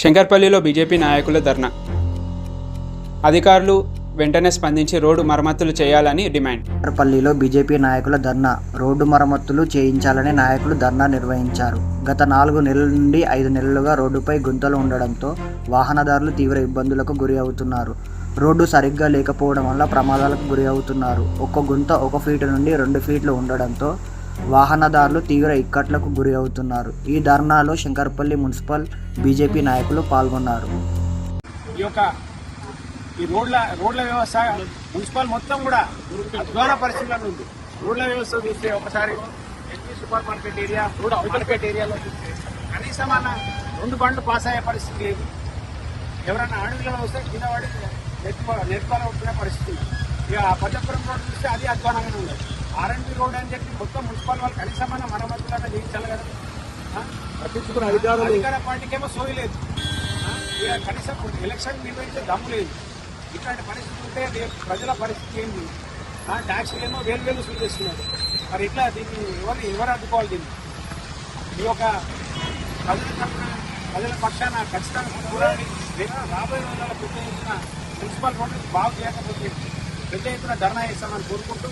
శంకర్పల్లిలో BJP నాయకుల ధర్నా. అధికారులు వెంటనే స్పందించి రోడ్డు మరమ్మతులు చేయాలని డిమాండ్. శంకర్పల్లిలో బీజేపీ నాయకుల ధర్నా. రోడ్డు మరమ్మతులు చేయించాలని నాయకులు ధర్నా నిర్వహించారు. గత నాలుగు నెలల నుండి ఐదు నెలలుగా రోడ్డుపై గుంతలు ఉండడంతో వాహనదారులు తీవ్ర ఇబ్బందులకు గురి అవుతున్నారు. రోడ్డు సరిగ్గా లేకపోవడం వల్ల ప్రమాదాలకు గురి అవుతున్నారు. ఒక్క గుంత ఒక ఫీటు నుండి రెండు ఫీట్లు ఉండడంతో వాహనదారులు తీవ్ర ఇక్కట్లకు గురి అవుతున్నారు. ఈ ధర్నాలో శంకర్పల్లి మున్సిపల్ బీజేపీ నాయకులు పాల్గొన్నారు. ఈ యొక్క ఈ రోడ్ల రోడ్ల వ్యవస్థ మున్సిపల్ మొత్తం కూడా అధ్వాన పరిస్థితుల్లో ఉంది. రోడ్ల వ్యవస్థ చూస్తే ఒకసారి SP super market area road market ఏరియాలో చూస్తే కనీసం అన్న రెండు బండ్లు పాస్ అయ్యే పరిస్థితి లేదు. ఎవరైనా అడవిలో వస్తే కింద పడి నెత్తి నెత్తిపాల పరిస్థితి ఇక పచ్చపురం రోడ్డు రోడ్ చూస్తే అది అధ్వానంగానే ఉంది. ఆర్ఎంపీ రోడ్ అని చెప్పి మొత్తం మున్సిపల్ వాళ్ళు కనీసం అన్న మరమ్మతులన్నా చేయించాలి కదా? పట్టించుకున్న అధికారులు అధికార పార్టీకి ఏమో సోయి లేదు. ఆ? ఇక కనీసం ఎలక్షన్ నిర్వహించే దమ్ము లేదు. ఇట్లాంటి పరిస్థితి ఉంటే రేపు ప్రజల పరిస్థితి ఏంటి ఆ, ట్యాక్సీలు ఏమో వేలు వేలు వసూలు చేస్తున్నారు. మరి ఇట్లా దీన్ని ఎవరు ఎవరు అడ్డుకోవాలి దీన్ని? ఈ యొక్క ప్రజల తరఫున ప్రజల పక్షాన ఖచ్చితంగా పోరాడి రేపు రాబోయే రోజుల్లో పెద్ద ఎత్తున మున్సిపల్ రోడ్లు బాగు చేయకపోతే పెద్ద ఎత్తున ధర్నా చేస్తామని కోరుకుంటూ